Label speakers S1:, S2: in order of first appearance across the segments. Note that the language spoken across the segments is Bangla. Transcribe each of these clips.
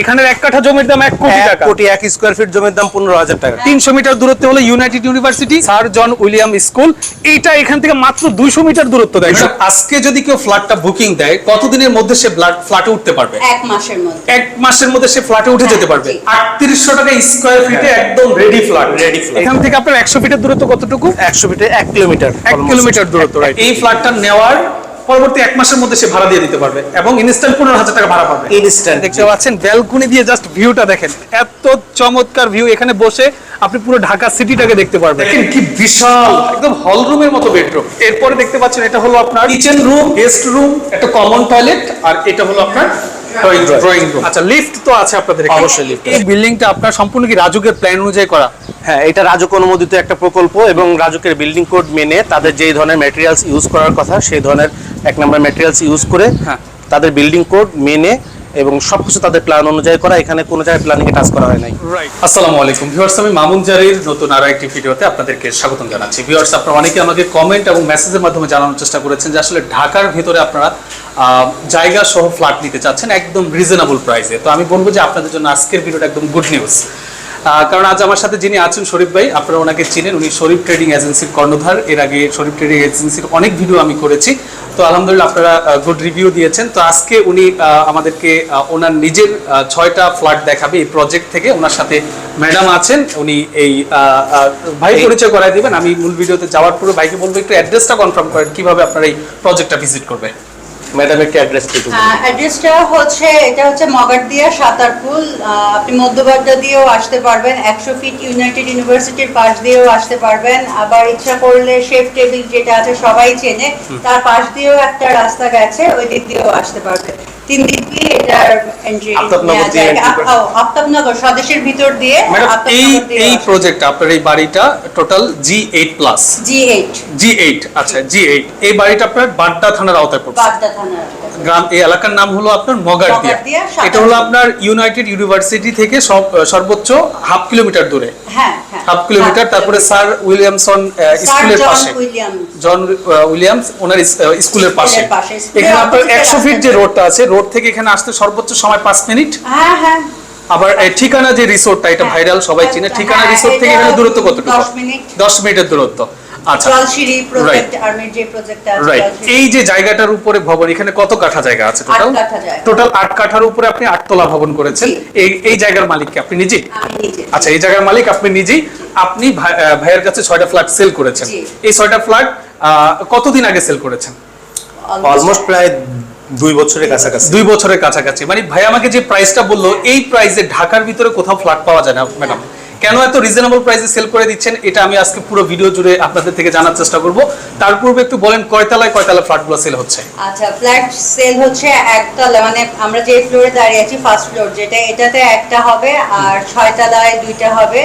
S1: এখানের এক কাঠা জমির দাম এক কোটি টাকা।
S2: কোটি এক স্কোয়ার ফিট জমির দাম পনেরো হাজার টাকা।
S1: তিনশো মিটার দূরত্বে হলো United University sir John William school এইটা এখান থেকে মাত্র দুইশো মিটার দূরত্ব দেয়। আজকে যদি কেউ ফ্ল্যাটটা বুকিং দেয় কতদিনের মধ্যে সে ফ্ল্যাটে উঠতে পারবে?
S3: এক মাসের মধ্যে।
S1: এক মাসের মধ্যে সে ফ্ল্যাটে উঠে যেতে পারবে।
S3: জি।
S1: আটত্রিশশো টাকা স্কোয়ার ফিটে একদম রেডি ফ্ল্যাট
S2: Ready flat.
S1: এখান থেকে আপনার একশো ফিটের দূরত্ব কতটুকু?
S2: একশো ফিটে এক কিলোমিটার
S1: এক কিলোমিটার দূরত্ব এই ফ্ল্যাটটা নেওয়ার পরবর্তী এক মাসের মধ্যে সে ভাড়া দিয়ে দিতে পারবে এবং ইনস্ট্যান্ট পনেরো হাজার টাকা ভাড়া পাবে।
S2: ইনস্ট্যান্ট
S1: দেখতে পাচ্ছেন ব্যালকনি দিয়ে জাস্ট ভিউটা দেখেন। এত চমৎকার ভিউ এখানে বসে আপনি পুরো ঢাকা সিটিটাকে দেখতে পারবেন। দেখেন কি বিশাল একদম হল রুমের মতো বেডরুম এরপরে দেখতে পাচ্ছেন এটা হলো আপনার কিচেন রুম গেস্ট রুম একটা কমন টয়লেট আর এটা হলো আপনার ড্রয়িং রুম আচ্ছা লিফট তো আছে আপনাদের।
S2: অবশ্যই lift
S1: এই বিল্ডিংটা আপনার সম্পূর্ণ কি রাজুকের প্ল্যান অনুযায়ী করা?
S2: হ্যাঁ এটা রাজুক অনুমোদিত একটা প্রকল্প এবং রাজুকের বিল্ডিং কোড মেনে তাদের যেই ধরনের ম্যাটেরিয়ালস ইউজ করার কথা সেই ধরনের এক নম্বর ম্যাটেরিয়ালস ইউজ করে
S1: হ্যাঁ।
S2: তাদের বিল্ডিং কোড মেনে এবং সবকিছু তাদের প্ল্যান অনুযায়ী করা এখানে কোনো জায়গায় প্ল্যানিং এ টাচ করা হয় নাই।
S1: রাইট আসসালামু আলাইকুম। ভিউয়ার্স আমি মামুন জারির নতুন আরও একটি ভিডিওতে আপনাদেরকে স্বাগতম জানাচ্ছি। ভিউয়ার্স আপনারা অনেকে আমাকে কমেন্ট এবং মেসেজের মাধ্যমে জানানোর চেষ্টা করেছেন যে আসলে ঢাকার ভিতরে আপনারা আহ, জায়গা সহ ফ্ল্যাট নিতে চাচ্ছেন একদম রিজনেবল প্রাইসে তো আমি বলব যে আপনাদের জন্য আজকের ভিডিওটা একদম গুড নিউজ কারণ আজ আমার সাথে যিনি আছেন শরীফ ভাই আপনারা ওনাকে চিনেন। উনি শরীফ ট্রেডিং এজেন্সির কর্ণধার। এর আগে শরীফ ট্রেডিং এজেন্সির অনেক ভিডিও আমি করেছি। তো আলহামদুলিল্লাহ আপনারা গুড রিভিউ দিয়েছেন। তো আজকে উনি আমাদেরকে ওনার নিজের ছয়টা ফ্ল্যাট দেখাবে। এই প্রজেক্ট থেকে ওনার সাথে ম্যাডাম আছেন। উনি এই ভাই পরিচয় করাই দিবেন। আমি মূল ভিডিওতে যাওয়ার পরে ভাইকে বলব একটু অ্যাড্রেসটা কনফার্ম করেন। কীভাবে আপনারা এই প্রজেক্টটা ভিজিট করবে
S2: ম্যাডাম একটু অ্যাড্রেস একটু।
S3: অ্যাড্রেসটা হচ্ছে এটা হচ্ছে মগারদিয়া সাতারপুল। আপনি মধ্যবাড্ডা দিয়েও আসতে পারবেন একশো ফিট ইউনাইটেড ইউনিভার্সিটির পাশ দিয়েও আসতে পারবেন। আবার ইচ্ছা করলে শেফ টেবিল যেটা আছে সবাই চেনে তার পাশ দিয়েও একটা রাস্তা গেছে ওই দিক দিয়েও আসতে পারবেন। তিন দিক দিয়ে এটার এন্ট্রি
S2: আফতাবনগর দিয়ে
S3: আফতাবনগর স্বদেশের ভিতর দিয়ে
S1: এই এই প্রজেক্ট আপনার এই বাড়িটা total G eight plus
S3: G eight
S1: G eight আচ্ছা জি এইট এই বাড়িটা আপনার বাড্ডা থানার আওতায় পড়ছে।
S3: বাগদা থানার
S1: গ্রাম এই এলাকার নাম হলো আপনার মগারদিয়া। এটা হলো আপনার ইউনাইটেড ইউনিভার্সিটি থেকে সব- সর্বোচ্চ হাফ কিলোমিটার দূরে।
S3: হ্যাঁ হ্যাঁ।
S1: হাফ কিলোমিটার তারপরে স্যার উইলিয়ামসন স্কুলের পাশে। জন উইলিয়ামস ওনার স্কুলের পাশে। এখানে আপনার একশো ফিট যে। রোডটা আছে রোড থেকে এখানে আসতে সর্বোচ্চ সময় পাঁচ মিনিট।
S3: হ্যাঁ হ্যাঁ।
S1: আবার ঠিকানা যে রিসোর্টটা এটা ভাইরাল সবাই চিনে। ঠিকানা
S3: হ্যাঁ,
S1: রিসোর্ট থেকে এখানে দূরত্ব কতটুকু
S3: দশ মিনিট।
S1: দশ মিনিটের দূরত্ব। আচ্ছা।
S3: জলসিঁড়ি প্রজেক্ট আর্মির যে প্রজেক্ট আছে
S1: এই যে জায়গাটার উপরে ভবন এখানে কত কাঠা জায়গা আছে টোটাল
S3: আট কাঠা জায়গা।
S1: টোটাল আট কাঠার উপরে আপনি আটতলা ভবন করেছেন। এই এই জায়গার মালিক কি? আপনি নিজে আচ্ছা এই জায়গার মালিক আপনি নিজেই? আপনি ভাই- ভাইয়ের কাছে ছয়টা ফ্ল্যাট সেল করেছেন। এই ছয়টা ফ্ল্যাট কতদিন আগে সেল করেছেন?
S2: অলমোস্ট প্রায় দুই বছরের কাছাকাছি।
S1: দুই বছরের কাছাকাছি। মানে ভাই আমাকে যে প্রাইসটা বলল, এই প্রাইসে ঢাকার ভিতরে কোথাও ফ্ল্যাট পাওয়া যায় না ম্যাডাম কেন এত রিজনেবল প্রাইসে সেল করে দিচ্ছেন? এটা আমি আজকে পুরো ভিডিও জুড়ে আপনাদের থেকে জানার চেষ্টা করব। তার পূর্বে একটু বলেন কয়তলায় কয়তলা ফ্ল্যাটগুলো সেল হচ্ছে?
S3: আচ্ছা ফ্ল্যাট সেল হচ্ছে একতলা মানে আমরা যে ফ্লোরে দাঁড়িয়ে আছি ফার্স্ট ফ্লোর যেটা এটাতে একটা হবে আর ছয় তলায় দুইটা হবে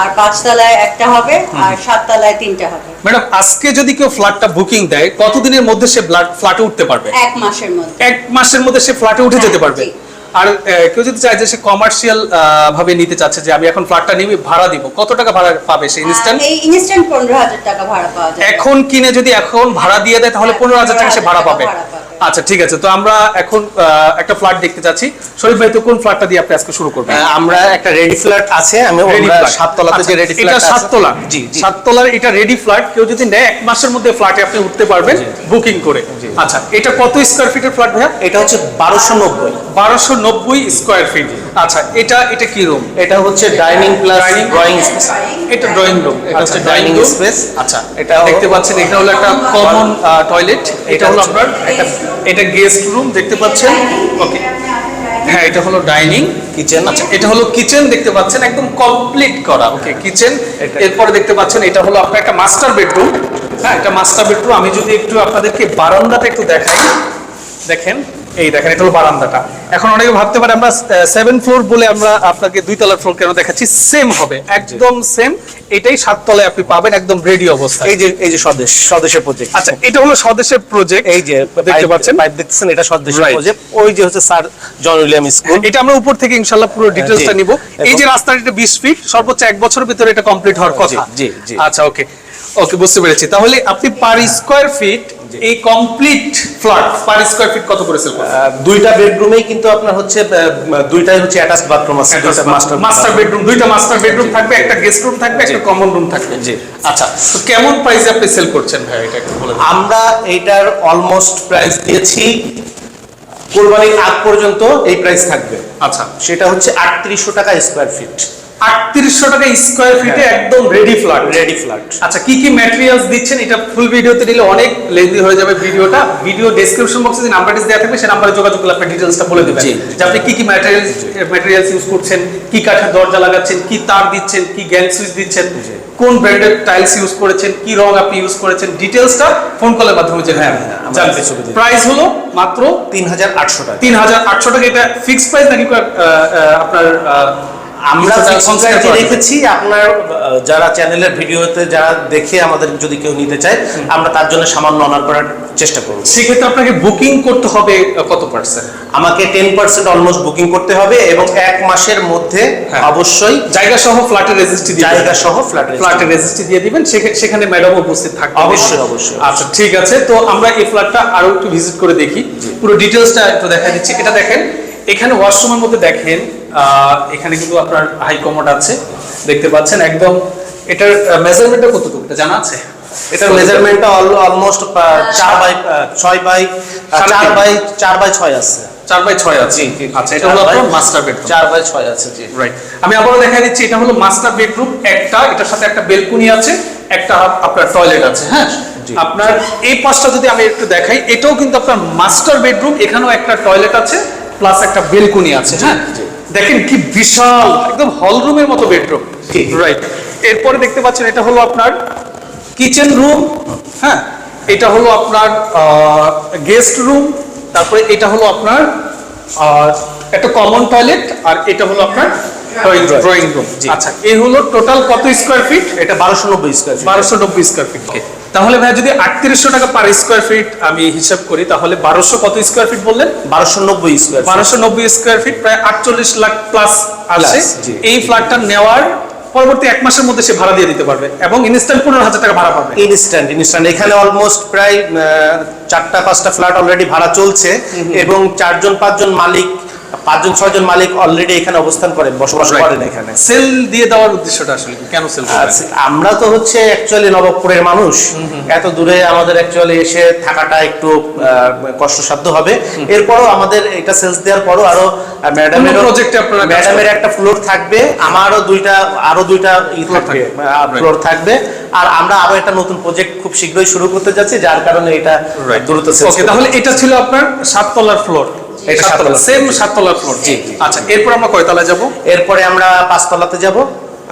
S3: আর পাঁচ তলায় একটা হবে আর সাত তলায় তিনটা হবে।
S1: ম্যাডাম আজকে যদি কেউ ফ্ল্যাটটা বুকিং দেয় কতদিনের মধ্যে সে ফ্ল্যাটে উঠতে পারবে?
S3: এক মাসের মধ্যে।
S1: এক মাসের মধ্যে সে ফ্ল্যাটে উঠে যেতে
S3: হ্যাঁ,
S1: পারবে?
S3: জি।
S1: আর কেউ যদি চায় যে সে কমার্শিয়াল ভাবে নিতে চাচ্ছে যে আমি এখন ফ্ল্যাটটা নিবি ভাড়া দিব। কত টাকা ভাড়া পাবে সে ইনস্ট্যান্ট
S3: এই ইনস্ট্যান্ট পনেরো হাজার টাকা ভাড়া পাওয়া যায়
S1: এখন কিনে যদি এখন ভাড়া দিয়ে দেয় তাহলে
S3: হ্যাঁ,
S1: পনেরো হাজার টাকা সে
S3: 15,000 ভাড়া পাবে।
S1: আচ্ছা ঠিক আছে। তো আমরা এখন একটা ফ্ল্যাট দেখতে চাচ্ছি। শরীফ ভাই তো কোন ফ্ল্যাটটা দিয়ে আপনি আজকে শুরু করবেন?
S2: আমরা একটা রেডি ফ্ল্যাট আছে আমি। সাততলাতে যে
S1: আচ্ছা,
S2: রেডি ফ্ল্যাট আছে।
S1: সাততলা।
S2: জি জি।
S1: সাততলার এটা রেডি ফ্ল্যাট কেউ যদি নেয় এক মাসের মধ্যে ফ্ল্যাটে আপনি উঠতে পারবেন বুকিং করে। আচ্ছা এটা কত স্কোয়ার ফিটের ফ্ল্যাট ভাইয়া?
S2: এটা হচ্ছে বারোশো নব্বই।
S1: বারোশো নব্বই স্কোয়ার ফিট আচ্ছা এটা এটা কি রুম
S2: এটা হচ্ছে ডাইনিং প্লাস ড্রয়িং স্পেস
S1: এটা ড্রয়িং রুম এটা
S2: আচ্ছা,
S1: হচ্ছে ডাইনিং
S2: স্পেস
S1: আচ্ছা
S2: এটা
S1: দেখতে পাচ্ছেন এটা হলো একটা কমন টয়লেট এটা
S2: এটা
S1: হলো আপনার একটা এটা গেস্ট রুম দেখতে পাচ্ছেন? ওকে হ্যাঁ এটা হলো ডাইনিং।
S2: কিচেন
S1: আচ্ছা। এটা হলো কিচেন দেখতে পাচ্ছেন একদম কমপ্লিট করা। ওকে কিচেন এরপরে দেখতে পাচ্ছেন এটা হলো আপনার একটা মাস্টার বেডরুম হ্যাঁ এটা মাস্টার বেডরুম আমি যদি একটু আপনাদেরকে বারান্দাটা একটু দেখাই। দেখেন এই দেখেন এটা হলো বারান্দাটা। এখন অনেকে ভাবতে পারে আমরা সেভেন ফ্লোর বলে আমরা আপনাকে দুই তলার ফ্লোর কেন দেখাচ্ছি? সেম হবে একদম সেম এটাই সাত তলায় আপনি পাবেন একদম রেডি অবস্থায়
S2: এই যে এই যে স্বদেশ স্বদেশের প্রজেক্ট
S1: আচ্ছা এটা হলো স্বদেশের প্রজেক্ট
S2: এই যে
S1: দেখতে পাচ্ছেন?
S2: পাইপ দেখতেছেন এটা স্বদেশের প্রজেক্ট ওই যে হচ্ছে স্যার জন উইলিয়াম স্কুল।
S1: এটা আমরা উপর থেকে ইনশাআল্লাহ পুরো ডিটেইলসটা নিব। এই যে রাস্তাটা এটা 20 ফিট সর্বোচ্চ এক বছরের ভিতরে এটা কমপ্লিট হওয়ার কথা।
S2: জি, জি।
S1: আচ্ছা ওকে ওকে বুঝতে পেরেছি। তাহলে আপনি পার স্কয়ার ফিট এই complete flat per square feet কত করে সেল
S2: দুইটা বেডরুমেই কিন্তু আপনার হচ্ছে দুইটাই হচ্ছে অ্যাটাচ বাথরুম আছে মাস্টার
S1: মাস্টার বেডরুম দুইটা মাস্টার বেডরুম থাকবে একটা গেস্ট রুম থাকবে একটা কমন রুম থাকবে।
S2: জি।
S1: আচ্ছা তো কেমন প্রাইসে আপনি সেল করছেন ভাই? এটা একটু বলে
S2: আমরা এইটার অলমোস্ট প্রাইস দিয়েছি কোরবানির আগ পর্যন্ত এই প্রাইস থাকবে।
S1: আচ্ছা।
S2: সেটা হচ্ছে আটত্রিশশো টাকা স্কোয়ার ফিট
S1: আটত্রিশশো টাকা স্কোয়ার ফিটে একদম রেডি ফ্ল্যাট
S2: রেডি ফ্ল্যাট
S1: আচ্ছা কি কি ম্যাটেরিয়ালস দিচ্ছেন? এটা ফুল ভিডিওতে দিলে অনেক লেন্দি হয়ে যাবে ভিডিওটা। ভিডিও ডেসক্রিপশন বক্সে যে নাম্বারটি দেওয়া থাকবে সেই নাম্বারে যোগাযোগ করলে আপনি ডিটেইলসটা বলে দেবেন। যে আপনি কি কি ম্যাটেরিয়ালস ম্যাটেরিয়ালস ইউজ করছেন কি কাঠের দরজা লাগাচ্ছেন কি তার দিচ্ছেন কি গ্যাং সুইচ দিচ্ছেন কোন ব্র্যান্ডের টাইলস ইউজ করেছেন কি রং আপনি ইউজ করেছেন ডিটেইলসটা ফোন কলের মাধ্যমে জেনে
S2: হ্যাঁ, হ্যাঁ,
S1: জানতে প্রাইস হলো মাত্র
S2: তিন হাজার আটশো টাকা।
S1: তিন হাজার আটশো টাকা। এটা ফিক্সড প্রাইস নাকি আপনার
S2: আমরা
S1: যাবে?
S2: রেখেছি আপনার যারা চ্যানেলের ভিডিওতে যারা দেখে আমাদের যদি কেউ নিতে চায় আমরা তার জন্য সামান্য অনার করার চেষ্টা করব।
S1: সেক্ষেত্রে আপনাকে বুকিং করতে হবে কত পার্সেন্ট
S2: আমাকে টেন পার্সেন্ট অলমোস্ট বুকিং করতে হবে এবং এক মাসের মধ্যে
S1: হ্যাঁ।
S2: অবশ্যই
S1: জায়গা সহ ফ্ল্যাটের রেজিস্ট্রি দিয়ে
S2: জায়গা সহ ফ্ল্যাট
S1: ফ্ল্যাটের রেজিস্ট্রি দিয়ে দিবেন সেখা- সেখানে ম্যাডাম উপস্থিত থাকবে
S2: অবশ্যই, অবশ্যই।
S1: আচ্ছা ঠিক আছে তো আমরা এই ফ্ল্যাটটা আরও একটু ভিজিট করে দেখি। পুরো ডিটেলসটা একটু দেখা দিচ্ছি। এটা দেখেন এখানে ওয়াশরুমের মধ্যে দেখেন এখানে কিন্তু আপনার হাই কমোড আছে। দেখতে পাচ্ছেন একদম এটার মেজারমেন্টটা কতটুকু? এটা জানা আছে?
S2: এটার মেজারমেন্টটা অলমোস্ট চার বাই আহ, ছয় বাই আহ,
S1: সাড়ে
S2: চার বাই চার বাই ছয় আছে।
S1: চার বাই ছয় আছে। আচ্ছা এটা হলো আপনার মাস্টার বেডরুম
S2: চার বাই ছয় আছে জি।
S1: রাইট আমি আবারও দেখা দিচ্ছি এটা হলো মাস্টার বেডরুম একটা এটার সাথে একটা বেলকুনি আছে একটা আপনার টয়লেট আছে হ্যাঁ? আপনার এই পাশটা যদি আমি একটু দেখাই এটাও কিন্তু আপনার মাস্টার বেডরুম এখানেও একটা টয়লেট আছে প্লাস একটা বেলকুনি আছে হ্যাঁ। দেখেন কি বিশাল একদম হল রুমের মতো বেডরুম। রাইট এরপরে দেখতে পাচ্ছেন এটা হলো আপনার কিচেন রুম হ্যাঁ? এটা হলো আপনার গেস্ট রুম তারপরে এটা হলো আপনার একটা কমন টয়লেট আর এটা হলো আপনার ড্রয়িং রুম আচ্ছা এই হলো টোটাল কত স্কোয়ার ফিট
S2: এটা বারোশো নব্বই স্কোয়ার ফিট
S1: বারোশো নব্বই স্কোয়ার ফিট তাহলে ভাই যদি আটত্রিশশো টাকা পার স্কোয়ার ফিট আমি হিসাব করি তাহলে বারোশো কত স্কোয়ার ফিট বললেন?
S2: বারোশো নব্বই স্কোয়ার
S1: বারোশো নব্বই স্কোয়ার ফিট প্রায় আটচল্লিশ লাখ প্লাস আছে। এই ফ্ল্যাটটা নেওয়ার পরবর্তী এক মাসের মধ্যে সে ভাড়া দিয়ে দিতে পারবে এবং ইনস্ট্যান্ট পনেরো হাজার টাকা ভাড়া পাবে।
S2: ইনস্ট্যান্ট ইনস্ট্যান্ট এখানে অলমোস্ট প্রায় চারটা পাঁচটা ফ্ল্যাট অলরেডি ভাড়া চলছে এবং চারজন পাঁচজন মালিক পাঁচজন ছয়জন মালিক অলরেডি এখানে অবস্থান করেন বসবাস করেন এখানে।
S1: সেল দিয়ে দেওয়ার উদ্দেশ্যটা আসলে কেন সেল
S2: আচ্ছা, আমরা তো হচ্ছে অ্যাকচুয়ালি নবপুরের মানুষ। এত দূরে আমাদের অ্যাকচুয়ালি এসে থাকাটা একটু কষ্টসাধ্য হবে। এরপরও আমাদের এটা সেলস দেওয়ার পরও আরও ম্যাডামের
S1: project আপনারা
S2: ম্যাডামের একটা ফ্লোর থাকবে আমারও দুইটা আরও দুইটা ফ্লোর থাকবে আর আমরা আরও একটা নতুন প্রজেক্ট খুব শীঘ্রই শুরু করতে যাচ্ছি যার কারণে এটা দ্রুত
S1: তাহলে এটা ছিল আপনার সাততলার ফ্লোর
S2: এটা সাততলা।
S1: সেম ফ্লোর
S2: জি।
S1: আচ্ছা এরপর আমরা কয়তলায় যাব
S2: এরপরে আমরা পাঁচতলাতে যাব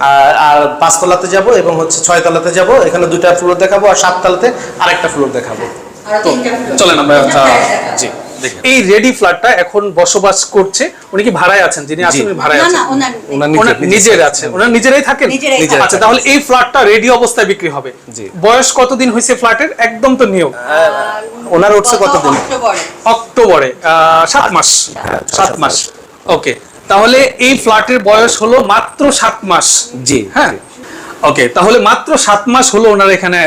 S2: আর আর পাঁচতলাতে যাব এবং হচ্ছে ছয়তলাতে যাব এখানে দুটা ফ্লোর দেখাবো আর সাততলাতে আরেকটা ফ্লোর দেখাবো
S3: তো।
S1: চলেন আমরা
S3: flat দেখাবো।
S1: জি। এই রেডি ফ্ল্যাটটা এখন বসবাস করছে উনি কি ভাড়ায় আছেন? যিনি আছেন ভাড়ায় আছেন
S3: না ওনার
S1: নিজের আছে ওনার নিজেরাই থাকেন? আচ্ছা তাহলে এই ফ্ল্যাটটা রেডি অবস্থায় বিক্রি হবে?
S2: জি।
S1: বয়স কতদিন হয়েছে ফ্ল্যাটের? একদম তো নিউ
S2: ওনার উঠছে কতদিন?
S3: অক্টোবরে।
S1: সাত মাস। সাত মাস। ওকে। তাহলে এই ফ্ল্যাটের বয়স হলো মাত্র সাত মাস।
S2: জি।
S1: হ্যাঁ? ওকে তাহলে মাত্র সাত মাস হলো ওনার এখানে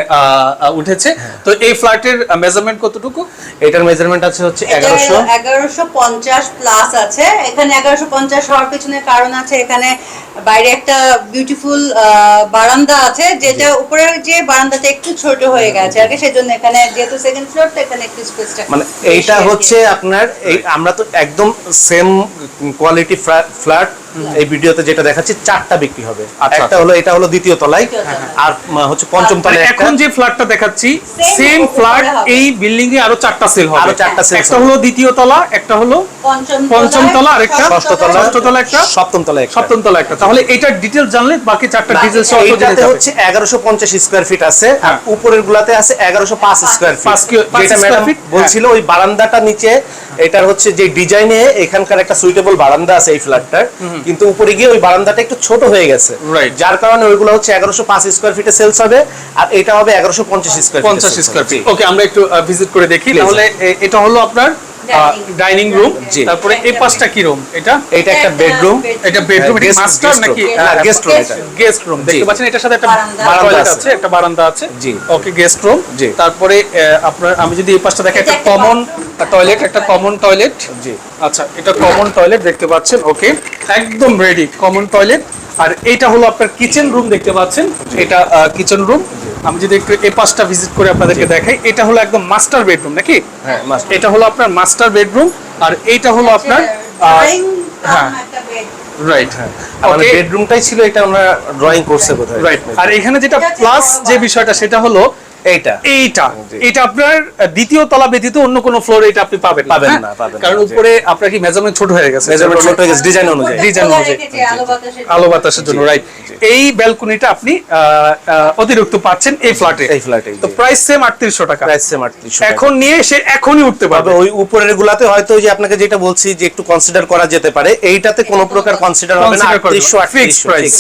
S1: উঠেছে।
S2: হ্যাঁ।
S1: তো এই ফ্ল্যাটের মেজারমেন্ট কতটুকু?
S2: এটার মেজারমেন্ট আছে হচ্ছে এগারোশো।
S3: এগারোশো পঞ্চাশ প্লাস আছে। এখানে এগারোশো পঞ্চাশ হওয়ার পিছনে কারণ আছে এখানে বাইরে একটা বিউটিফুল বারান্দা আছে যেটা উপরের যে বারান্দাটা একটু ছোট হয়ে গেছে আগে সেজন্য এখানে যেহেতু সেকেন্ড ফ্লোর তো এখানে একটু স্পেসটা
S2: মানে এইটা হচ্ছে আপনার এই আমরা তো একদম সেম কোয়ালিটি ফ্ল্যাট এই ভিডিওতে যেটা দেখাচ্ছি চারটা বিক্রি হবে।
S1: আচ্ছা।
S2: একটা হলো এটা হলো দ্বিতীয় তলায় আর হচ্ছে পঞ্চম তলায়
S1: এখন যে ফ্ল্যাটটা দেখাচ্ছি সেম ফ্ল্যাট এই বিল্ডিং এ আরও চারটা সেল হবে।
S2: আরও চারটা sales
S1: একটা হলো দ্বিতীয় তলা একটা হলো
S3: পঞ্চম
S1: তলা আর একটা
S2: ষষ্ঠ তলা
S1: ষষ্ঠ তলা একটা।
S2: সপ্তম তলায় একটা।
S1: সপ্তম তলা একটা। তাহলে এটার ডিটেলস জানলে বাকি চারটা
S3: বাকি
S1: ডিটেলস
S2: এইটাতে হচ্ছে এগারোশো পঞ্চাশ স্কোয়ার ফিট আছে আর
S1: হ্যাঁ।
S2: উপরের গুলাতে আছে এগারোশো পাঁচ স্কোয়ার
S1: পাঁচ
S2: ফিট যেটা ম্যাডাম বলছিল ওই বারান্দাটা নিচে এটার হচ্ছে যে ডিজাইনে এখানকার একটা সুইটেবল বারান্দা আছে এই ফ্ল্যাটটার কিন্তু উপরে গিয়ে ওই বারান্দাটা একটু ছোট হয়ে গেছে. যার কারণে ওইগুলো হচ্ছে এগারোশো পাঁচ স্কোয়ার ফিটে সেলস হবে আর এটা হবে এগারোশো পঞ্চাশ স্কোয়ার
S1: পঞ্চাশ স্কোয়ার ফিট ওকে আমরা একটু ভিজিট করে দেখি. তাহলে এটা হলো আপনার. ডাইনিং রুম তারপরে এই পাশটা কি রুম এটা?
S2: এটা একটা বেডরুম
S1: এটা বেডরুম এটা মাস্টার নাকি?
S2: guest room এটা।
S1: গেস্ট রুম দেখতে পাচ্ছেন এটার সাথে একটা
S3: বারান্দা।
S1: আছে। একটা বারান্দা আছে।
S2: জি।
S1: ওকে গেস্ট রুম
S2: জি।
S1: তারপরে আহ, আপনার আমি যদি এই পাশটা দেখি একটা কমন টয়লেট একটা কমন টয়লেট
S2: জি।
S1: আচ্ছা এটা কমন টয়লেট দেখতে পাচ্ছেন ওকে একদম রেডি কমন টয়লেট আর এটা হলো আপনার কিচেন রুম দেখতে পাচ্ছেন। এটা কিচেন রুম আমি যদি একটু এ পাশটা ভিজিট করে আপনাদেরকে দেখাই এটা হলো একদম মাস্টার বেডরুম নাকি?
S2: হ্যাঁ।
S1: এটা হলো আপনার মাস্টার বেডরুম আর এটা হলো আপনার হ্যাঁ। রাইট
S2: হ্যাঁ। বেডরুমটাই ছিল এটা আমরা ড্রয়িং করছে বোধহয়
S1: রাইট আর এখানে যেটা প্লাস যে বিষয়টা সেটা হলো
S2: এইটা।
S1: এইটা। এটা আপনার দ্বিতীয় তলা ব্যতীত অন্য কোনো ফ্লোরে এটা আপনি পাবেন
S2: পাবেন
S1: হ্যাঁ?
S2: না, পাবেন
S1: কারণ উপরে আপনার কি মেজারমেন্ট ছোট হয়ে গেছে?
S2: মেজারমেন্ট ছোট হয়ে গেছে ডিজাইন অনুযায়ী।
S1: ডিজাইন অনুযায়ী।
S3: আলো বাতাসের
S1: জন্য। রাইট এই ব্যালকনিটা আপনি আহ, আহ, অতিরিক্ত পাচ্ছেন এই ফ্ল্যাটে
S2: এই ফ্ল্যাটে
S1: তো প্রাইস সেম আটত্রিশশো টাকা।
S2: প্রাইস সেম আটত্রিশশো
S1: এখন নিয়ে সে এখনই উঠতে পারবে।
S2: ওই উপরের গুলাতে হয়তো যে আপনাকে যেটা বলছি যে একটু কনসিডার করা যেতে পারে এইটাতে কোনো প্রকার কনসিডার হবে না
S1: ফিক্সড প্রাইস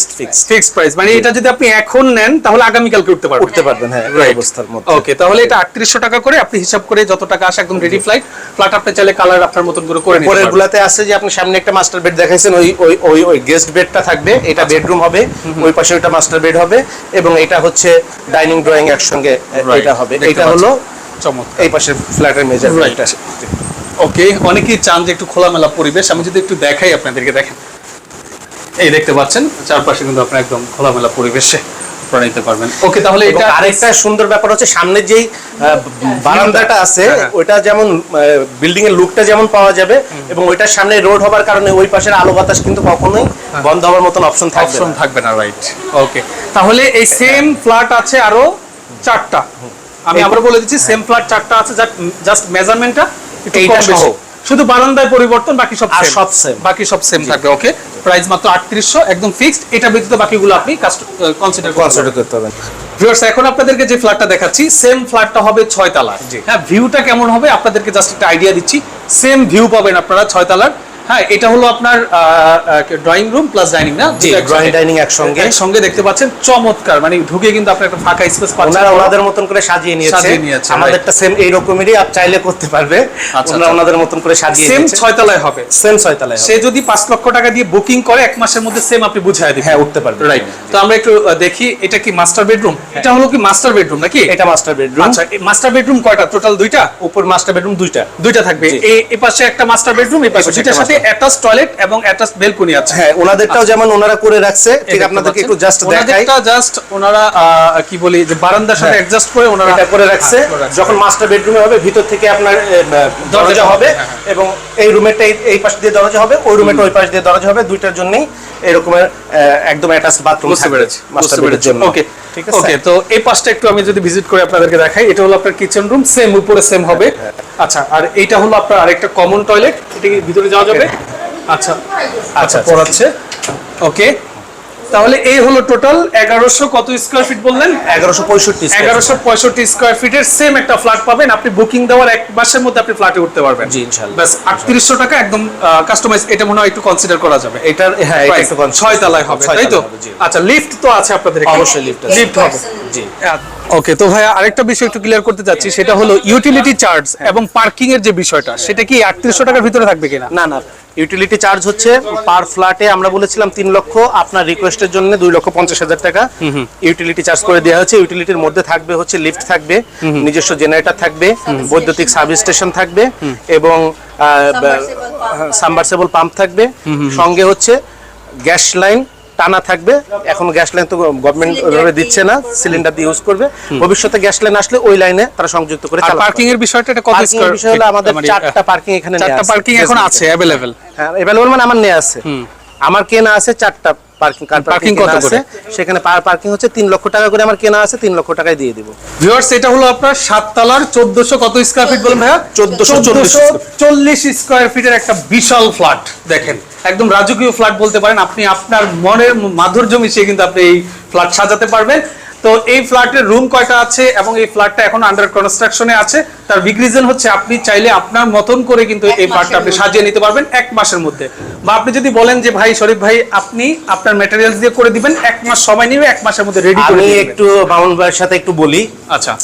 S1: ফিক্সড প্রাইস মানে এটা যদি আপনি এখন নেন তাহলে আগামী কালকে উঠতে পারবেন।
S2: উঠতে পারবেন হ্যাঁ। অবস্থার মধ্যে।
S1: ওকে তাহলে এটা আটত্রিশশো টাকা করে আপনি হিসাব করে যত টাকা আসে একদম রেডি ফ্লাইট ফ্ল্যাট আপনি চাইলে কালার আপনার মতন করে করে নিতে
S2: পরের
S1: পারবেন।
S2: গুলাতে আছে যে আপনি সামনে একটা মাস্টার বেড দেখাইছেন ওই ওই ওই ওই গেস্ট বেডটা থাকবে এটা
S1: আচ্ছা।
S2: বেডরুম হবে ওই পাশে ওটা মাস্টার বেড হবে এবং এটা হচ্ছে ডাইনিং ড্রয়িং একসঙ্গে এটা হবে। এটা হলো
S1: চমৎকার।
S2: এই পাশের ফ্ল্যাটের মেজার
S1: Right. ওকে অনেকেই চান যে একটু খোলামেলা পরিবেশ আমি যদি একটু দেখাই আপনাদেরকে দেখেন। এই দেখতে পাচ্ছেন চারপাশে কিন্তু আপনি একদম খোলামেলা পরিবেশে। আপনারা নিতে পারবেন ওকে তাহলে
S2: এবং
S1: এটা
S2: আরেকটা সুন্দর ব্যাপার হচ্ছে সামনে যেই বারান্দাটা আছে
S1: হ্যাঁ।
S2: ওইটা যেমন বিল্ডিং এর লুকটা যেমন পাওয়া যাবে এবং ওইটার সামনে রোড হবার কারণে ওই পাশের আলো বাতাস কিন্তু কখনোই বন্ধ হওয়ার মতন অপশন থাকবে
S1: অপশন থাকবে না রাইট ওকে তাহলে এই সেম ফ্ল্যাট আছে আরও চারটা। আমি আবার বলে দিচ্ছি সেম ফ্ল্যাট চারটা আছে জাস্ট মেজারমেন্টটা
S2: এইটা সহ।
S1: শুধু বারান্দায় পরিবর্তন বাকি সব
S2: আর সব সেম
S1: বাকি সব সেম থাকবে ওকে প্রাইস মাত্র আটত্রিশশো একদম ফিক্সড এটা ব্যতীত বাকিগুলো আপনি কনসিডার
S2: কনসিডার করতে পারবেন
S1: ভিউয়ার্স এখন আপনাদেরকে যে ফ্ল্যাটটা দেখাচ্ছি সেম ফ্ল্যাটটা হবে ছয় তালার
S2: জি।
S1: হ্যাঁ ভিউটা কেমন হবে আপনাদেরকে জাস্ট একটা আইডিয়া দিচ্ছি। সেম ভিউ পাবেন আপনারা ছয় তলার হ্যাঁ এটা হলো আপনার ড্রয়িং রুম প্লাস ডাইনিং না?
S2: জি, drawing, dining একসঙ্গে।
S1: একসঙ্গে দেখতে পাচ্ছেন চমৎকার। মানে ঢুকে কিন্তু আপনার একটা ফাঁকা স্পেস পাচ্ছেন।
S2: ওনারা ওনাদের মতন করে সাজিয়ে নিয়েছে। আমাদেরটা সেম এই রকমেরই আপ চাইলে করতে পারবে।
S1: আচ্ছা,
S2: ওনারা
S1: আচ্ছা।
S2: ওনাদের মতন করে সাজিয়ে
S1: সেম ছয় তলায় হবে।
S2: সেম ছয়তলায়
S1: সে যদি পাঁচ লক্ষ টাকা দিয়ে বুকিং করে এক মাসের মধ্যে সেম আপনি বুঝাই দিবেন।
S2: হ্যাঁ উঠতে পারবে।
S1: রাইট তো আমরা একটু দেখি এটা কি মাস্টার বেডরুম এটা হলো কি মাস্টার বেডরুম নাকি?
S2: এটা মাস্টার বেডরুম
S1: আচ্ছা মাস্টার বেডরুম কয়টা? টোটাল দুইটা?
S2: উপর মাস্টার বেডরুম দুইটা।
S1: দুইটা থাকবে। এই পাশে একটা মাস্টার বেডরুম এই পাশে
S2: পাশে
S1: দুইটার সাথে অ্যাটাচ টয়লেট এবং অ্যাটাচ বেলকনি আছে।
S2: হ্যাঁ ওনাদেরটাও যেমন ওনারা করে রাখছে
S1: এই
S2: ঠিক আপনাদেরকে একটু জাস্ট দেখাই।
S1: ওনাদেরটা জাস্ট ওনারা কি বলি যে বারান্দার সাথে
S2: হ্যাঁ।
S1: অ্যাডজাস্ট করে ওনারা
S2: এটা করে রাখছে।
S1: হ্যাঁ, করে রাখছে।
S2: যখন মাস্টার বেডরুমে হবে ভিতর থেকে আপনার দরজা হবে
S1: হ্যাঁ, হ্যাঁ।
S2: এবং এই রুমেরটা এই- এই পাশ দিয়ে দরজা হবে ওই রুমেরটা ওই পাশ দিয়ে দরজা হবে দুইটার জন্যই এরকমের একদম অ্যাটাচ বাথরুম
S1: বুঝতে পেরেছি
S2: মাস্টার বেডের জন্য।
S1: ওকে
S2: ঠিক আছে?
S1: ওকে তো এই পাশটা একটু আমি যদি ভিজিট করে আপনাদেরকে দেখাই এটা হলো আপনার কিচেন রুম সেম উপরে সেম হবে।
S2: হ্যাঁ,
S1: আচ্ছা আর এইটা হলো আপনার আরেকটা কমন টয়লেট এটা কি ভিতরে যাওয়া যাবে? আচ্ছা আচ্ছা
S2: আচ্ছা।
S1: পড়াচ্ছে। ওকে তাহলে এই হলো টোটাল এগারোশো কত স্কোয়ার ফিট বললেন?
S2: এগারোশো পঁয়ষট্টি
S1: এগারোশো পঁয়ষট্টি স্কোয়ার ফিটের সেম একটা ফ্ল্যাট পাবেন। আপনি বুকিং দেওয়ার এক মাসের মধ্যে আপনি ফ্ল্যাটে উঠতে পারবেন।
S2: জি, ইনশাআল্লাহ।
S1: ব্যাস আটত্রিশশো টাকা একদম কাস্টমাইজ এটা মনে হয় একটু কনসিডার করা যাবে।
S2: এটার হ্যাঁ
S1: ছয় তলায় হবে তাই তো। আচ্ছা লিফট তো আছে আপনাদের?
S2: অবশ্যই আছে।
S1: লিফট হবে।
S2: জি।
S1: ওকে তো ভাইয়া আরেকটা বিষয় একটু ক্লিয়ার করতে চাচ্ছি সেটা হলো ইউটিলিটি চার্জ এবং পার্কিং এর যে বিষয়টা সেটা কি আটত্রিশশো টাকার ভিতরে থাকবে কিনা?
S2: না না ইউটিলিটি চার্জ হচ্ছে পার ফ্ল্যাটে আমরা বলেছিলাম তিন লক্ষ আপনার রিকোয়েস্টের জন্য দুই লক্ষ পঞ্চাশ হাজার টাকা। ইউটিলিটি চার্জ করে দেওয়া হচ্ছে ইউটিলিটির মধ্যে থাকবে হচ্ছে লিফট থাকবে নিজস্ব জেনারেটর থাকবে বৈদ্যুতিক সাব স্টেশন থাকবে এবং সাবমার্সেবল পাম্প থাকবে। সঙ্গে হচ্ছে গ্যাস লাইন টানা থাকবে। এখন গ্যাস লাইন তো গভর্নমেন্ট ওইভাবে দিচ্ছে না সিলিন্ডার দিয়ে ইউজ করবে। ভবিষ্যতে গ্যাস লাইন আসলে ওই লাইনে তারা সংযুক্ত করে
S1: আর পার্কিং এর বিষয়টা এটা কত স্কয়ার
S2: বিষয় হলো আমাদের চারটা পার্কিং এখানে
S1: চারটা পার্কিং এখন আছে अवेलेबल
S2: হ্যাঁ अवेलेबल মানে আমার নেওয়া আছে। আমার কেনা আছে চারটা পার্কিং কার পার্কিং
S1: কত?
S2: আছে? সেখানে পার পার্কিং হচ্ছে তিন লক্ষ টাকা করে আমার কেনা আছে তিন লক্ষ টাকায় দিয়ে দিব।
S1: ভিউয়ার্স এটা হলো আপনার সাততলার চোদ্দশো কত স্কোয়ার ফিট বলেন ভাইয়া?
S2: 1440
S1: চল্লিশ স্কোয়ার ফিটের একটা বিশাল ফ্ল্যাট দেখেন। একদম রাজকীয় ফ্ল্যাট বলতে পারেন। আপনি আপনার মনের মাধুর্য মিশিয়ে কিন্তু আপনি এই ফ্ল্যাট সাজাতে পারবেন। তো এই ফ্ল্যাটের রুম কয়টা আছে এবং এই ফ্ল্যাটটা এখন আন্ডার কনস্ট্রাকশনে আছে। তার বিগ রিজন হচ্ছে আপনি চাইলে আপনার মতন করে কিন্তু এই ফ্ল্যাটটা আপনি সাজিয়ে নিতে পারবেন এক মাসের মধ্যে। বা আপনি যদি বলেন যে ভাই শরীফ ভাই আপনি আপনার ম্যাটেরিয়ালস দিয়ে করে দিবেন এক মাস সময় নিবে এক মাসের মধ্যে রেডি করে
S2: আমি একটু মামুন ভাইয়ের সাথে একটু বলি।
S1: আচ্ছা।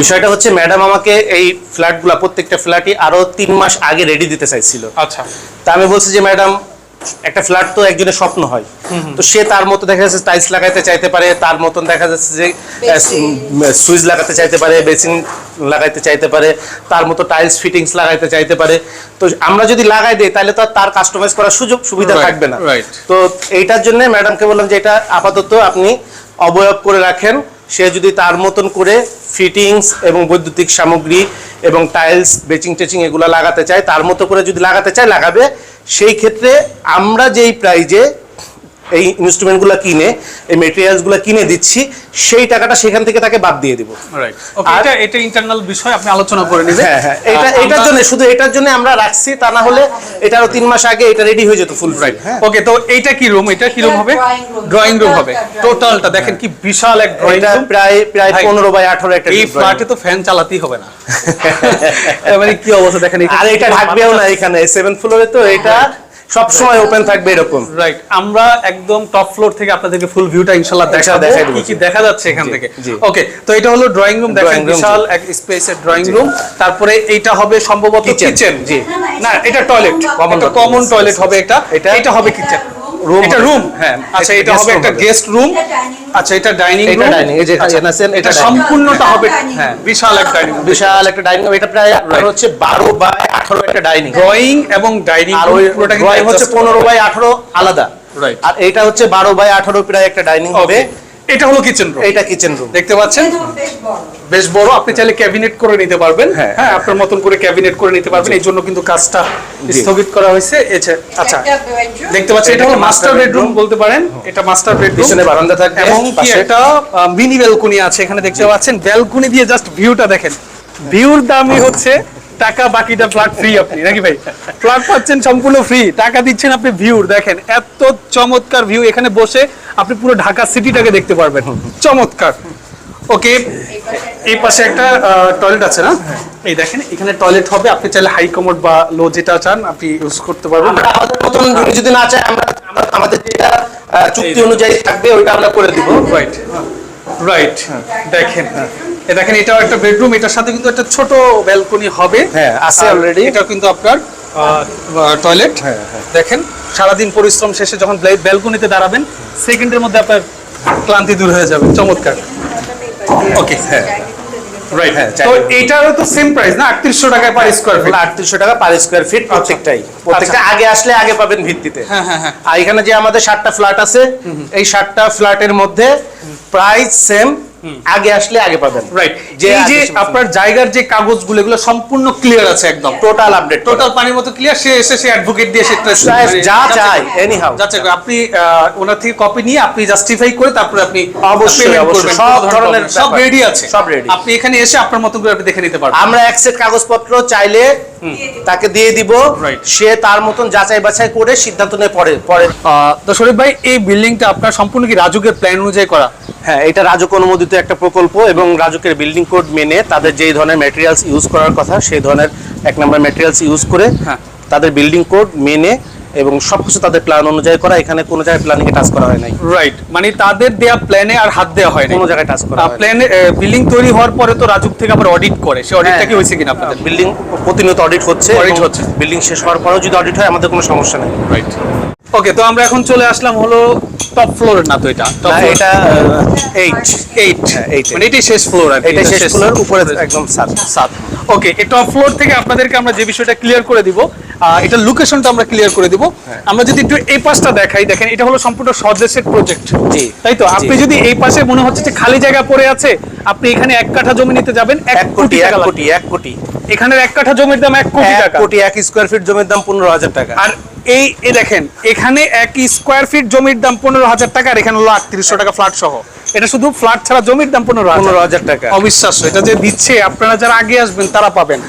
S2: বিষয়টা হচ্ছে ম্যাডাম আমাকে এই ফ্ল্যাটগুলো প্রত্যেকটা ফ্ল্যাটই আরও তিন মাস আগে রেডি দিতে চাইছিল।
S1: আচ্ছা।
S2: তা আমি বলছি যে ম্যাডাম একটা ফ্ল্যাট তো একজনের স্বপ্ন হয়। তো সে তার মতো দেখা যাচ্ছে টাইলস লাগাইতে চাইতে পারে তার মতন দেখা যাচ্ছে যে সুইচ লাগাতে চাইতে পারে বেসিন লাগাইতে চাইতে পারে তার মতো টাইলস ফিটিংস লাগাইতে চাইতে পারে। তো আমরা যদি লাগাই দিই তাহলে তো তার কাস্টমাইজ করার সুযোগ সুবিধা থাকবে না। তো এইটার জন্য ম্যাডামকে বললাম যে এটা আপাতত আপনি অবয়ব করে রাখেন। সে যদি তার মতন করে ফিটিংস এবং বৈদ্যুতিক সামগ্রী এবং টাইলস বেচিং টেচিং এগুলো লাগাতে চায় তার মতো করে যদি লাগাতে চায় লাগাবে। সেই ক্ষেত্রে আমরা যেই প্রাইজে এই ইনস্ট্রুমেন্টগুলো কিনে এই মেটেরিয়ালসগুলো কিনে দিচ্ছি সেই টাকাটা সেখান থেকে তাকে বাদ দিয়ে দিব।
S1: রাইট ওকে এটা এটা ইন্টারনাল বিষয় আপনি আলোচনা করে নেবেন।
S2: হ্যাঁ হ্যাঁ এটা এটার জন্য শুধু এটার জন্য আমরা রাখছি তা না হলে এটা আরও তিন মাস আগে এটা রেডি হয়ে যেত ফুল রাইট হ্যাঁ
S1: ওকে তো এইটা কি রুম এটা কি রুম হবে? ড্রয়িং রুম হবে। টোটালটা দেখেন কি বিশাল এক ড্রয়িং
S2: এটা
S1: রুম
S2: প্রায় প্রায়
S1: ভাই,
S2: পনেরো বাই আঠারো একটা
S1: এই ফ্ল্যাটে তো ফ্যান চালাতেই হবে না। মানে কি অবস্থা দেখেন
S2: আর এটা থাকবেও না এখানে সেভেন ফ্লোরে তো এটা সব সময় ওপেন থাকবে এরকম।
S1: রাইট আমরা একদম টপ ফ্লোর থেকে আপনাদেরকে ফুল ভিউটা ইনশাআল্লাহ দেখাবো। কি কি দেখা যাচ্ছে এখান থেকে? ওকে তো এটা হলো ড্রয়িং রুম দেখেন বিশাল এক স্পেসের ড্রয়িং রুম তারপরে এইটা হবে সম্ভবত কিচেন
S2: জি।
S1: না এটা টয়লেট এটা কমন টয়লেট হবে এটা। এটা
S2: এটা-
S1: এটা হবে কিচেন
S2: Room
S1: এটা রুম হ্যাঁ। আচ্ছা
S2: এটা
S1: হবে একটা গেস্ট রুম। আচ্ছা এটা ডাইনিং
S2: এটা ডাইনিং এই যে আছেন, এটা
S1: এটা সম্পূর্ণটা হবে হ্যাঁ বিশাল একটা ডাইনিং
S2: বিশাল একটা ডাইনিং এটা প্রায় আপনার হচ্ছে বারো বাই আঠারো একটা ডাইনিং
S1: ড্রয়িং এবং ডাইনিং
S2: আর ওই
S1: পুরোটা কিন্তু
S2: হচ্ছে
S1: adjust
S2: পনেরো বাই আঠারো আলাদা।
S1: রাইট
S2: আর এটা হচ্ছে বারো বাই আঠারো প্রায় একটা ডাইনিং হবে
S1: এটা হলো কিচেন রুম
S2: এইটা কিচেন রুম
S1: দেখতে পাচ্ছেন?
S3: বেশ বড়।
S1: আপনি চাইলে ক্যাবিনেট করে নিতে পারবেন।
S2: হ্যাঁ।
S1: হ্যাঁ আপনার মতন করে ক্যাবিনেট করে নিতে পারবেন। এই জন্য কিন্তু কাজটা স্থগিত করা হয়েছে। আচ্ছা। দেখতে পাচ্ছেন এটা হলো মাস্টার বেডরুম বলতে পারেন। এটা মাস্টার বেডরুম
S2: পিছনে বারান্দা থাকবে।
S1: এবং কি। একটা মিনি ব্যালকনি আছে। এখানে দেখতে পাচ্ছেন। ব্যালকনি দিয়ে জাস্ট ভিউটা দেখেন। ভিউর দামই হচ্ছে টাকা বাকিটা ফ্ল্যাট ফ্রি আপনি নাকি ভাই? ফ্ল্যাট পাচ্ছেন সম্পূর্ণ ফ্রি টাকা দিচ্ছেন আপনি ভিউর দেখেন এত চমৎকার ভিউ এখানে বসে আপনি পুরো ঢাকা সিটিটাকে দেখতে পারবেন চমৎকার। ওকে এই পাশে একটা টয়লেট আছে না? এই দেখেন এখানে টয়লেট হবে আপনি চাইলে হাই কমোড বা লো যেটা চান আপনি ইউজ করতে পারবেন।
S2: আমাদের মতন যদি- না চাই আমরা আমরা- আমাদের যেটা চুক্তি অনুযায়ী থাকবে ওইটা আমরা করে দিব।
S1: রাইট রাইট দেখেন এ দেখেন এটাও একটা বেডরুম এটার সাথে কিন্তু একটা ছোট ব্যালকনি হবে।
S2: হ্যাঁ, আছে
S1: অলরেডি
S2: এটাও
S1: এটা কিন্তু আপনার টয়লেট
S2: হ্যাঁ, হ্যাঁ।
S1: দেখেন সারাদিন পরিশ্রম শেষে যখন ব্যালকনিতে দাঁড়াবেন সেকেন্ডের মধ্যে আপনার ক্লান্তি দূর হয়ে যাবে। চমৎকার। ওকে হ্যাঁ। রাইট
S2: হ্যাঁ,
S1: তো
S2: চাইলে-
S1: তো সেম প্রাইস না? আটত্রিশশো টাকায় পার স্কোয়ার ফিট
S2: টাকা পার স্কোয়ার ফিট প্রত্যেকটাই। প্রত্যেকটা আগে আসলে আগে পাবেন ভিত্তিতে।
S1: হ্যাঁ হ্যাঁ হ্যাঁ।
S2: আর এখানে যে আমাদের সাতটা ফ্ল্যাট আছে এই সাতটা ফ্ল্যাটের মধ্যে প্রাইস সেম আগে আসলে আগে পাবেন।
S1: রাইট
S2: যে
S1: এই যে আপনার জায়গার যে কাগজগুলো এগুলো সম্পূর্ণ ক্লিয়ার আছে একদম
S2: টোটাল আপডেট
S1: টোটাল পানির মতো ক্লিয়ার সে এসে সে অ্যাডভোকেট দিয়ে সেটা
S2: Right, যা চাই, anyhow.
S1: যাচ্ছে আপনি ওনার থেকে কপি নিয়ে আপনি জাস্টিফাই করে তারপরে আপনি
S2: অবশ্যই, অবশ্যই। সব ধরনের
S1: সব রেডি আছে।
S2: সব ready।
S1: আপনি এখানে এসে আপনার মতো করে আপনি দেখে নিতে পারবেন।
S2: আমরা এক সেট কাগজপত্র চাইলে তাকে দিয়ে দিব. সে তার মতন যাচাই বাছাই করে সিদ্ধান্ত নেয় পরে পরে।
S1: তো শরীফ ভাই এই বিল্ডিংটা আপনার সম্পূর্ণ কি রাজুকের প্ল্যান অনুযায়ী করা?
S2: হ্যাঁ এটা রাজক অনুমোদিত একটা প্রকল্প এবং রাজুকের বিল্ডিং কোড মেনে তাদের যেই ধরনের ম্যাটেরিয়ালস ইউজ করার কথা সেই ধরনের এক নম্বর ম্যাটেরিয়ালস ইউজ করে
S1: হ্যাঁ।
S2: তাদের বিল্ডিং কোড মেনে এবং সবকিছু তাদের প্ল্যান অনুযায়ী করা এখানে কোনো জায়গায় প্ল্যানিং টাচ করা হয় নাই।
S1: রাইট মানে তাদের দেয়া প্ল্যানে আর হাত দেওয়া হয় না
S2: কোনো জায়গায় টাচ করা হয়
S1: প্ল্যানে বিল্ডিং তৈরি হওয়ার পরে তো রাজুক থেকে আবার অডিট করে। সে অডিটটা কি হয়েছে কিনা আপনাদের?
S2: বিল্ডিং প্রতিনিয়ত অডিট হচ্ছে
S1: Audit হচ্ছে।
S2: বিল্ডিং শেষ হওয়ার পরেও যদি অডিট হয় আমাদের কোনো সমস্যা নেই।
S1: রাইট ওকে তো আমরা এখন চলে আসলাম হলো টপ ফ্লোরের না তো এটা? টপ
S2: এটা এইট
S1: এইট
S2: হ্যাঁ, eight,
S1: মানে এটাই শেষ ফ্লোর আর
S2: এটা শেষ ফ্লোর উপরে একদম সাত।
S1: সাত. ওকে এই টপ ফ্লোর থেকে আপনাদেরকে আমরা যে বিষয়টা ক্লিয়ার করে দিব এটার লোকেশনটা আমরা ক্লিয়ার করে দিব।
S2: হ্যাঁ।
S1: আমরা যদি একটু এই পাশটা দেখাই দেখেন এটা হলো সম্পূর্ণ স্বদেশের প্রজেক্ট
S2: জি,
S1: তাই তো? আপনি যদি এই পাশে মনে হচ্ছে যে খালি জায়গা পড়ে আছে আপনি এখানে এক কাঠা জমি নিতে যাবেন এক
S2: এক কোটি এক কোটি এক কোটি।
S1: এখানের এক কাঠা জমির দাম এক কোটি
S2: এক
S1: টাকা।
S2: কোটি এক স্কোয়ার ফিট জমির দাম পনেরো হাজার টাকা।
S1: আর এই দেখেন এখানে এক স্কোয়ার ফিট জমির দাম পনেরো হাজার টাকা আর এখানে হলো আটত্রিশশো টাকা ফ্ল্যাট সহ। এটা শুধু ফ্ল্যাট ছাড়া জমির দাম পনেরো
S2: পনেরো
S1: হাজার
S2: টাকা।
S1: অবিশ্বাস্য এটা যে দিচ্ছে আপনারা যারা আগে আসবেন তারা পাবেন।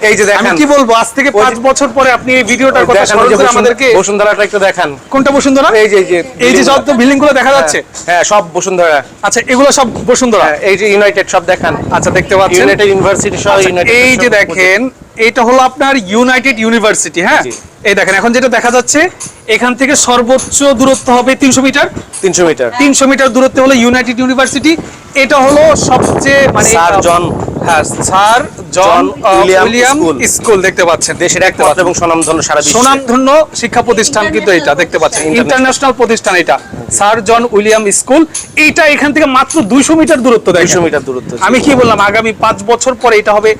S2: এই যে
S1: আমি কি বলব আজ থেকে
S2: ওই
S1: পাঁচ
S2: যে-
S1: বছর পরে আপনি এই ভিডিওটার কথা
S2: দেখেন, বসুন্ধরা-
S1: আমাদেরকে
S2: বসুন্ধরাটা একটু দেখান।
S1: কোনটা বসুন্ধরা?
S2: এই যে এই যে
S1: যত বিল্ডিংগুলো দেখা যাচ্ছে।
S2: হ্যাঁ সব বসুন্ধরা।
S1: আচ্ছা এগুলো সব বসুন্ধরা?
S2: হ্যাঁ, এই যে ইউনাইটেড সব দেখান।
S1: আচ্ছা দেখতে পাচ্ছেন।
S2: ইউনাইটেড ইউনিভার্সিটি সহ
S1: আচ্ছা,
S2: ইউনাইটেড
S1: এই যে দেখেন এটা হলো আপনার ইউনাইটেড ইউনিভার্সিটি হ্যাঁ? এই দেখেন এখন যেটা দেখা যাচ্ছে এখান থেকে সর্বোচ্চ দূরত্ব হবে তিনশো মিটার।
S2: তিনশো মিটার।
S1: তিনশো মিটার দূরত্বে হলো ইউনাইটেড ইউনিভার্সিটি এটা হলো সবচেয়ে মানে
S2: জন
S1: হ্যাঁ স্যার জন
S2: উইলিয়াম স্কুল।
S1: দেখতে পাচ্ছেন।
S2: দেশের একমাত্র এবং স্বনামধন্য সারা বিশ্বে।
S1: সুনামধন্য শিক্ষা প্রতিষ্ঠান কিন্তু এটা দেখতে পাচ্ছেন। ইন্টারন্যাশনাল প্রতিষ্ঠান এটা। স্যার জন উইলিয়াম স্কুল এইটা এখান থেকে মাত্র দুইশো মিটার দূরত্ব
S2: 200 মিটার দূরত্ব
S1: আমি কি বললাম আগামী পাঁচ বছর পরে এটা হবে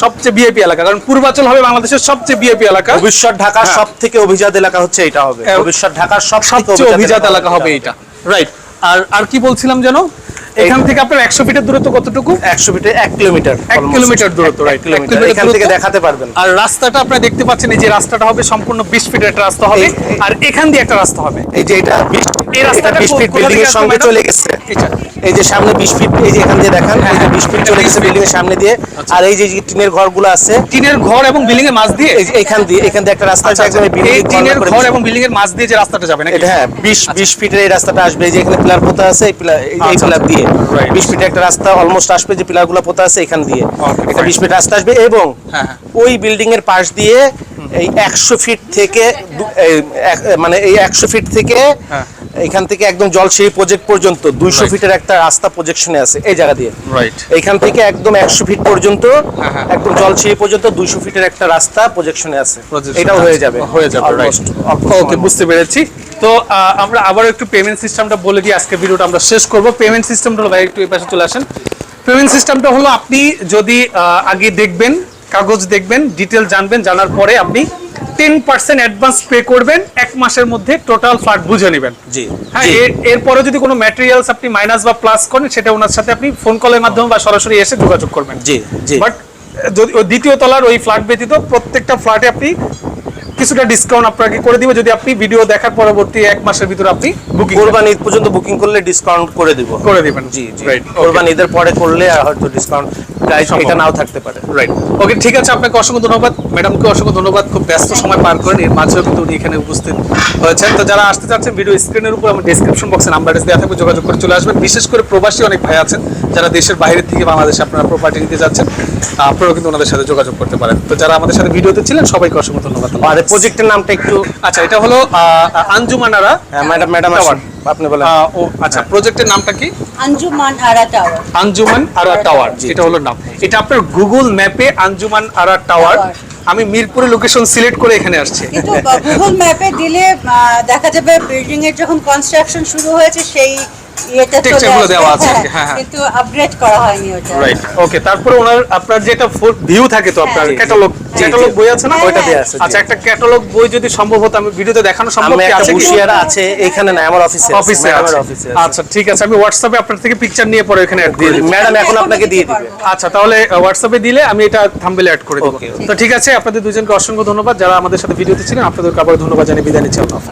S1: সবচেয়ে বিএপি এলাকা কারণ পূর্বাচল হবে বাংলাদেশের সবচেয়ে বিএপি এলাকা।
S2: ভবিষ্যৎ ঢাকার
S1: হ্যাঁ।
S2: সব থেকে অভিজাত এলাকা হচ্ছে এটা হবে। ভবিষ্যৎ ঢাকার সব
S1: সবচেয়ে অভিজাত এলাকা হবে এটা। রাইট আর আর কি বলছিলাম যেন? এখান থেকে আপনার একশো ফিটের দূরত্ব কতটুকু?
S2: একশো ফিটে এক কিলোমিটার
S1: এক কিলোমিটার দূরত্ব,
S2: কিলোমিটার। এখান থেকে দেখাতে পারবেন।
S1: আর রাস্তাটা আপনারা দেখতে পাচ্ছেন এই যে রাস্তাটা হবে সম্পূর্ণ বিশ ফিটের একটা রাস্তা হবে। আর এখান দিয়ে একটা রাস্তা হবে।
S2: এই যে এটা বিশ
S1: এই রাস্তাটা
S2: বিশ ফিট বিল্ডিং এর সঙ্গে চলে গেছে। এই যে। সামনে বিশ ফিট এই যে এখান দিয়ে দেখান এই যে বিশ ফিট চলে গেছে বিল্ডিং এর সামনে দিয়ে। আর এই যে টিনের ঘরগুলো আছে
S1: টিনের ঘর এবং বিল্ডিং এর মাঝ দিয়ে?
S2: এখান দিয়ে এখান দিয়ে একটা রাস্তা আছে একদম এই
S1: টিনের ঘর এবং বিল্ডিং এর মাঝ দিয়ে যে রাস্তাটা যাবে না
S2: এটা হ্যাঁ বিশ বিশ ফিটের এই রাস্তাটা আসবে এই যে এখানে পিলার পোতা আছে এই পিলার এই
S1: আচ্ছা,
S2: পিলার
S1: আচ্ছা।
S2: দিয়ে বিশ ফিট একটা রাস্তা অলমোস্ট আসবে যে পিলারগুলা পোতা আছে এখান দিয়ে একটা বিশ ফিট রাস্তা আসবে এবং
S1: হ্যাঁ, হ্যাঁ।
S2: ওই বিল্ডিং এর পাশ দিয়ে এই একশো ফিট থেকে মানে এই একশো ফিট থেকে
S1: হ্যাঁ।
S2: এখান থেকে একদম জলসিঁড়ি প্রজেক্ট পর্যন্ত দুইশো ফিটের একটা রাস্তা প্রজেকশনে আছে এই জায়গা দিয়ে।
S1: রাইট
S2: এইখান থেকে একদম একশো ফিট পর্যন্ত
S1: হ্যাঁ, হ্যাঁ।
S2: একদম জলসিঁড়ি পর্যন্ত দুইশো ফিটের একটা রাস্তা প্রজেকশনে আছে। এটাও হয়ে যাবে।
S1: হয়ে যাবে ওকে বুঝতে পেরেছি। তো আমরা আবার একটু পেমেন্ট সিস্টেমটা বলে দিই আজকে ভিডিওটা আমরা শেষ করব। পেমেন্ট সিস্টেমটা হলো ভাই একটু এই পাশে চলে আসেন। পেমেন্ট সিস্টেমটা হলো আপনি যদি আগে দেখবেন কাগজ দেখবেন ডিটেল জানবেন জানার পরে আপনি টেন পার্সেন্ট অ্যাডভান্স পে করবেন এক মাসের মধ্যে টোটাল ফ্ল্যাট বুঝে নেবেন।
S2: জি।
S1: হ্যাঁ এর- এরপরে যদি কোনো ম্যাটেরিয়ালস আপনি মাইনাস বা প্লাস করেন সেটা ওনার সাথে আপনি ফোন কলের মাধ্যমে বা সরাসরি এসে যোগাযোগ করবেন।
S2: জি জি।
S1: বাট দ্বিতীয় তলার ওই ফ্ল্যাট ব্যতীত প্রত্যেকটা ফ্ল্যাটে আপনি কিছুটা ডিসকাউন্ট আপনাকে করে দিবে যদি আপনি ভিডিও দেখার পরবর্তী এক মাসের ভিতরে আপনি বুকিং
S2: কোরবান ঈদ পর্যন্ত বুকিং করলে ডিসকাউন্ট করে দিব।
S1: করে দিবেন।
S2: জি জি।
S1: রাইট
S2: কোরবান ঈদের পরে করলে হয়তো ডিসকাউন্ট প্রাইস এটা নাও থাকতে পারে।
S1: রাইট ওকে ঠিক আছে আপনাকে অসংখ্য ধন্যবাদ। ম্যাডামকে অসংখ্য ধন্যবাদ খুব ব্যস্ত সময় পার করেন এর মাঝেও কিন্তু উনি এখানে উপস্থিত হয়েছেন। তো যারা আসতে চাচ্ছেন ভিডিও স্ক্রিনের উপর আমার ডিসক্রিপশন বক্সে নাম্বার দেওয়া থাকবে যোগাযোগ করে চলে আসবেন। বিশেষ করে প্রবাসী অনেক ভাই আছেন যারা দেশের বাইরে থেকে বাংলাদেশে আপনারা প্রপার্টি নিতে যাচ্ছেন আপনারাও কিন্তু ওনাদের সাথে যোগাযোগ করতে পারেন। তো যারা আমাদের সাথে ভিডিওতে ছিলেন সবাইকে অসংখ্য ধন্যবাদ।
S2: প্রজেক্টের নামটা একটু
S1: আচ্ছা এটা হলো আঞ্জুমানারা
S2: হ্যাঁ, ম্যাডাম ম্যাডাম আসুন। আপনি বলেন।
S1: ও আচ্ছা প্রজেক্টের নামটা কি?
S3: আঞ্জুমান আরা টাওয়ার।
S1: আঞ্জুমান আরা টাওয়ার এটা হলো নাম। এটা আপনার গুগল ম্যাপে আঞ্জুমান আরা টাওয়ার। আমি মিরপুরের লোকেশন সিলেক্ট করে এখানে আসছি।
S3: কিন্তু গুগল ম্যাপে দিলে দেখা যাবে বিল্ডিং এর যখন কনস্ট্রাকশন শুরু হয়েছে সেই ইয়েটা চলে
S1: Texture গুলো
S3: আসবে।
S1: দেওয়া আছে
S3: হ্যাঁ,
S1: হ্যাঁ।
S3: কিন্তু আপগ্রেড করা হয়নি ওটা।
S1: রাইট ওকে তারপরে ওনার আপনার যেটা ভিউ থাকে তো আপনার। ক্যাটালগ ক্যাটালগ বই আছে না?
S2: ওইটা দিয়ে। আছে
S1: আচ্ছা একটা ক্যাটালগ বই যদি সম্ভব হতো আমি ভিডিওতে দেখানো সম্ভব কি আছে
S2: বুশিয়ারা আছে এখানে না আমার অফিসে
S1: অফিসে
S2: আমার অফিসে
S1: আচ্ছা ঠিক আছে আমি হোয়াটসঅ্যাপে আপনার থেকে পিকচার নিয়ে পরে এখানে অ্যাড করে দিই
S2: ম্যাডাম এখন আপনাকে দিয়ে দিবে।
S1: আচ্ছা তাহলে হোয়াটসঅ্যাপে দিলে আমি এটা থাম্বেলে অ্যাড করে দেবো। তো ঠিক আছে আপনাদের দুজনকে অসংখ্য ধন্যবাদ। যারা আমাদের সাথে ভিডিওতে ছিলেন আপনাদেরকে আবার ধন্যবাদ জানিয়ে বিদায় নিচ্ছি আল্লাহ।